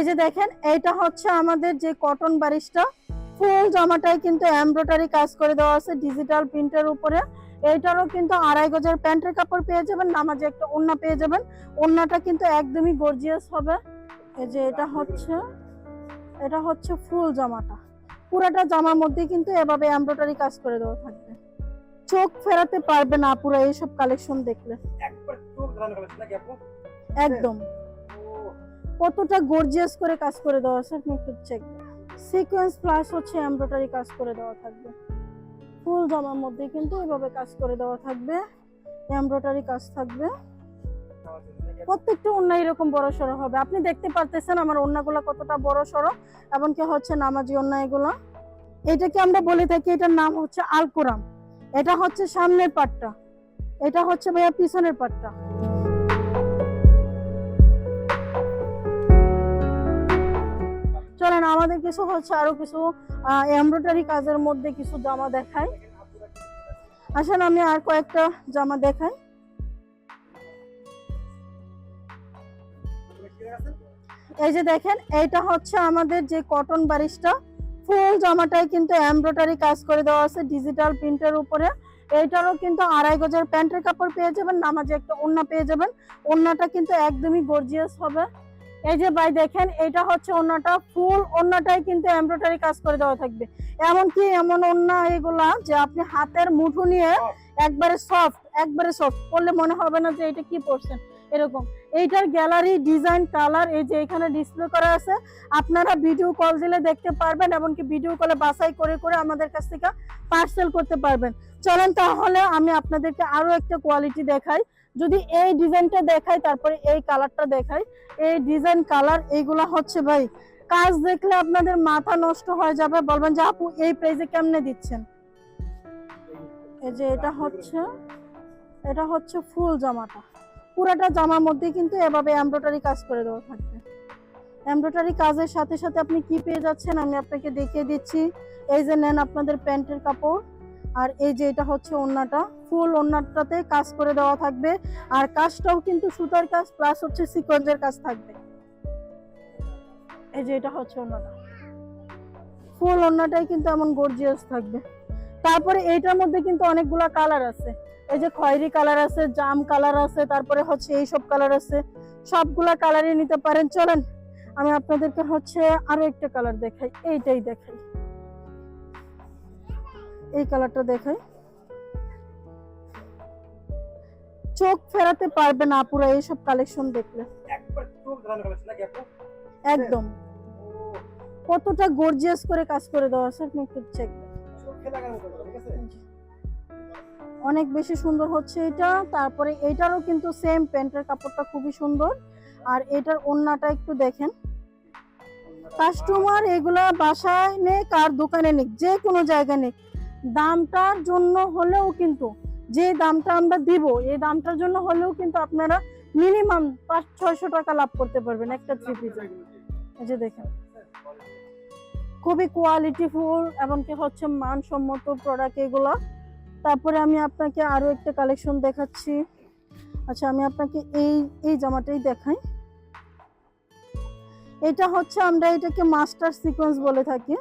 এই যে দেখেন এইটা হচ্ছে আমাদের যে কটন বারিশটা ফুল জামাটাই কিন্তু এমব্রয়ডারি কাজ করে দেওয়া আছে ডিজিটাল প্রিন্টের উপরে। এইটারও কিন্তু আড়াই গজের প্যান্টের কাপড় পেয়ে যাবেন নামাজে একটা ওন্না পেয়ে যাবেন। ওন্নাটা কিন্তু একদমই গর্জিয়াস হবে। এই যে এটা হচ্ছে এটা হচ্ছে ফুল জামাটা। পুরাটা জামার মধ্যে কিন্তু এভাবে এমব্রয়ডারি কাজ করে দেওয়া থাকবে। চোখ ফেরাতে পারবে না পুরো এইসব কালেকশন দেখলে। একদম। কতটা গর্জিয়াস করে কাজ করে দেওয়া আছে, আপনি একটু চেক সিকোয়েন্স প্লাস হচ্ছে এমব্রয়ডারি কাজ করে দেওয়া থাকবে। ফুল জামার মধ্যে কিন্তু এভাবে কাজ করে দেওয়া থাকবে এমব্রয়ডারি কাজ থাকবে। প্রত্যেকটা ওন্না এরকম বড় সড়ো হবে। আপনি দেখতে পারতেছেন আমার ওন্নাগুলো কতটা বড় সড়ো, এমনকি হচ্ছে নামাজি ওন্না এগুলো। এটাকে আমরা বলে থাকি, এটার নাম হচ্ছে আলকুরাম। এটা হচ্ছে সামনের পাটটা। এটা হচ্ছে ভাইয়া পিছনের পাটটা। চলেন আমাদের কিছু হচ্ছে, আরও কিছু এমব্রয়ডারি কাজের মধ্যে কিছু জামা দেখাই আসেন, আমি আর কয়েকটা জামা দেখাই। এই যে দেখেন, এইটা হচ্ছে আমাদের যে কটন বারিশটা ফুল জামাটাই কিন্তু এমব্রয়ডারি কাজ করে দেওয়া আছে ডিজিটাল প্রিন্টের উপরে। এইটারও কিন্তু আড়াই গজের প্যান্টের কাপড় পেয়ে যাবেন, নামাজে একটা ওন্না পেয়ে যাবেন। ওন্নাটা কিন্তু একদমই গর্জিয়াস হবে। এই যে ভাই দেখেন এটা হচ্ছে অন্যটা ফুল অন্যটাই কিন্তু এমব্রয়ডারি কাজ করে দেওয়া থাকবে। এমনকি এমন অন্য এগুলা যে আপনি হাতের মুঠো নিয়ে একবারে সফট একবারে সফট করলে মনে হবে না যে এটা কি পরছেন। এরকম। এইটার গ্যালারি ডিজাইন কালার এই যে এখানে ডিসপ্লে করা আছে, আপনারা ভিডিও কল দিলে দেখতে পারবেন, এমনকি ভিডিও কলে বাছাই করে করে আমাদের কাছ থেকে পার্সেল করতে পারবেন। চলেন তাহলে আমি আপনাদেরকে আরও একটা কোয়ালিটি দেখাই। যদি এই ডিজাইনটা দেখাই, তারপরে এই কালারটা দেখাই। এই ডিজাইন কালার এইগুলা হচ্ছে ভাই, কাজ দেখলে আপনাদের মাথা নষ্ট হয়ে যাবে। বলবেন যে, আপু, এই প্রাইসে কেমনে দিচ্ছেন? এই যে এটা হচ্ছে এটা হচ্ছে ফুল জামাটা। পুরাটা জামার মধ্যে কিন্তু এভাবে এমব্রয়ডারি কাজ করে দেওয়া থাকবে। এমব্রয়ডারি কাজের সাথে সাথে আপনি কি পেয়ে যাচ্ছেন আমি আপনাকে দেখিয়ে দিচ্ছি। এই যে নেন আপনাদের প্যান্টের কাপড়, আর এই যে এটা হচ্ছে ওন্নাটা। ফুল ওন্নাটাতে কাজ করে দেওয়া থাকবে, আর কাজটাও কিন্তু সুতার কাজ প্লাস হচ্ছে সিকোয়েন্সের কাজ থাকবে। এই যে এটা হচ্ছে ওন্নাটা। ফুল ওন্নাটাই কিন্তু এমন গর্জিয়াস থাকবে। তারপরে এইটার মধ্যে কিন্তু অনেকগুলা কালার আছে। এই যে খয়েরি কালার আছে জাম কালার আছে তারপরে হচ্ছে এই সব কালার আছে। সবগুলা কালারই নিতে পারেন। চলেন আমি আপনাদেরকে হচ্ছে আরও একটা কালার দেখাই এইটাই দেখাই। এই কালারটা দেখাই। চোখ ফেরাতে পারবে না পুরো এইসব কালেকশন দেখলে। একদম। কতটা গর্জিয়াস করে কাজ করে দেওয়া আছে আপনি একটু চেক অনেক বেশি সুন্দর হচ্ছে এটা। তারপরে এটারও কিন্তু সেম প্যান্টের কাপড়টা খুবই সুন্দর। আর এটার ওন্নাটা একটু দেখেন। কাস্টমার এগুলা বাসায় নেক আর দোকানে নেক যে কোনো জায়গায় নেক। দামটার জন্য হলেও কিন্তু যে দামটা আমরা দিব এই দামটার জন্য হলেও কিন্তু আপনারা মিনিমাম পাঁচ ছয়শো টাকা লাভ করতে পারবেন একটা থ্রি পিসে এই যে দেখেন। খুবই কোয়ালিটিফুল এমনকি হচ্ছে মানসম্মত প্রোডাক্ট এগুলা। তারপরে আমি আপনাকে আরও একটা কালেকশন দেখাচ্ছি। আচ্ছা আমি আপনাকে এই এই জামাটাই দেখাই। এটা হচ্ছে আমরা এটাকে মাস্টার সিকোয়েন্স বলে থাকি।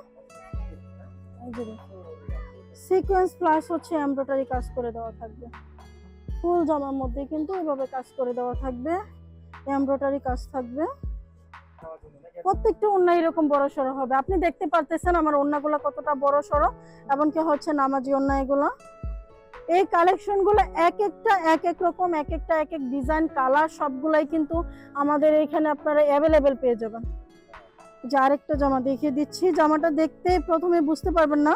সিকোয়েন্স প্লাস হচ্ছে এমব্রয়ডারি কাজ করে দেওয়া থাকবে। ফুল জামার মধ্যে কিন্তু এভাবে কাজ করে দেওয়া থাকবে। এমব্রয়ডারি কাজ থাকবে। প্রত্যেকটা ওন্না এরকম বড় সড়ো হবে। আপনি দেখতে পারতেছেন আমার ওন্নাগুলো কতটা বড় সড়ো, এমনকি হচ্ছে নামাজি ওন্না এই কালেকশনগুলো এক একটা, এক এক রকম, এক একটা, এক এক ডিজাইন, কালার সবগুলাই কিন্তু আমাদের এখানে আপনারা অ্যাভেলেবেল পেয়ে যাবেন। যে আরেকটা জামা দেখিয়ে দিচ্ছি। জামাটা দেখতে প্রথমে বুঝতে পারবেন না,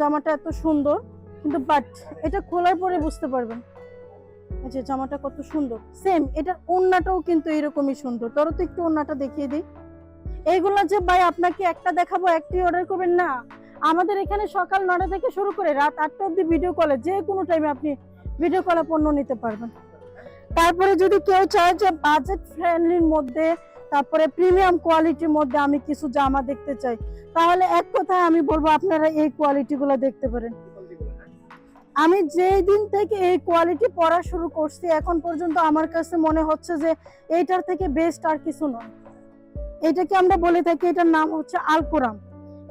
জামাটা এত সুন্দর, কিন্তু বাট এটা খোলার পরে বুঝতে পারবেন। যে জামাটা কত সুন্দর। সেম এটার ওন্নাটাও কিন্তু এরকমই সুন্দর। তোর তো একটু ওন্নাটা দেখিয়ে দিই। এইগুলা যে ভাই আপনাকে একটা দেখাবো একটি অর্ডার করবেন? না। আমাদের এখানে সকাল নটা থেকে শুরু করে রাত আটটা অব্দি ভিডিও কলে যে কোনো টাইমে আপনি ভিডিও কলে পণ্য নিতে পারবেন। তারপরে যদি কেউ চায় যে বাজেট ফ্রেন্ডলির মধ্যে, তারপরে প্রিমিয়াম কোয়ালিটির মধ্যে আমি কিছু জামা দেখতে চাই, তাহলে এক কথায় আমি বলব আপনারা এই কোয়ালিটিগুলো দেখতে পারেন। আমি যেই দিন থেকে এই কোয়ালিটি পড়া শুরু করছি, এখন পর্যন্ত আমার কাছে মনে হচ্ছে যে এইটার থেকে বেস্ট আর কিছু নয়। এটাকে আমরা বলে থাকি, এটার নাম হচ্ছে আলকুরাম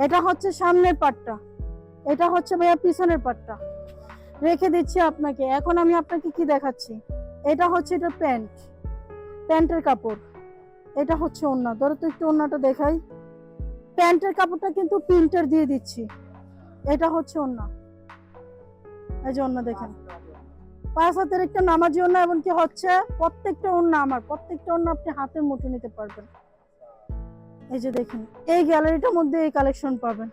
এটা হচ্ছে সামনের পাটটা। এটা হচ্ছে ভাইয়া পিছনের পাটটা। রেখে দিচ্ছি আপনাকে। এখন আমি আপনাকে কি দেখাচ্ছি? এটা হচ্ছে এটা প্যান্ট। প্যান্টের কাপড়। এটা হচ্ছে ওড়না ধরো তো একটু ওড়নাটা দেখাই। প্যান্টের কাপড়টা কিন্তু প্রিন্টার দিয়ে দিচ্ছি। এটা হচ্ছে ওড়না এই যে অন্য দেখেন। পাঁচ হাতের একটা নামাজি অন্য এবং কি হচ্ছে প্রত্যেকটা ওড়না আমার, প্রত্যেকটা অন্য আপনি হাতের মুঠো নিতে পারবেন। এই যে দেখেন, এই গ্যালারিটার মধ্যে এই কালেকশন পাবেন।